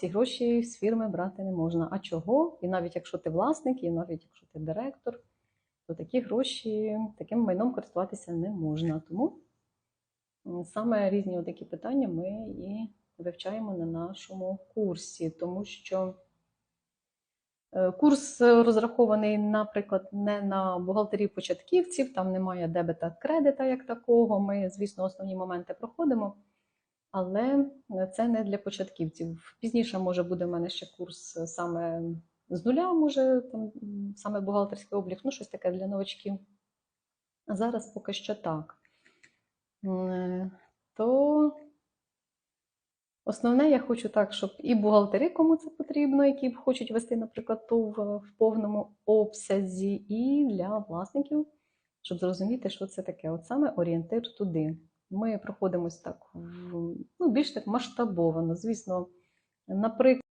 ці гроші з фірми брати не можна. А чого? І навіть якщо ти власник, і навіть якщо ти директор, то такі гроші, таким майном користуватися не можна. Тому саме різні такі питання ми і вивчаємо на нашому курсі, тому що е, курс розрахований, наприклад, не на бухгалтерів початківців, там немає дебета кредита як такого. Ми, звісно, основні моменти проходимо. Але це не для початківців. Пізніше, може, буде в мене ще курс е, саме з нуля, може, там саме бухгалтерський облік, ну щось таке для новачків. А зараз поки що так. То основне я хочу так, щоб і бухгалтери, кому це потрібно, які хочуть вести, наприклад, ТОВ в повному обсязі, і для власників, щоб зрозуміти, що це таке. От саме орієнтир туди. Ми проходимось так ну, більш так масштабовано. Звісно, наприклад.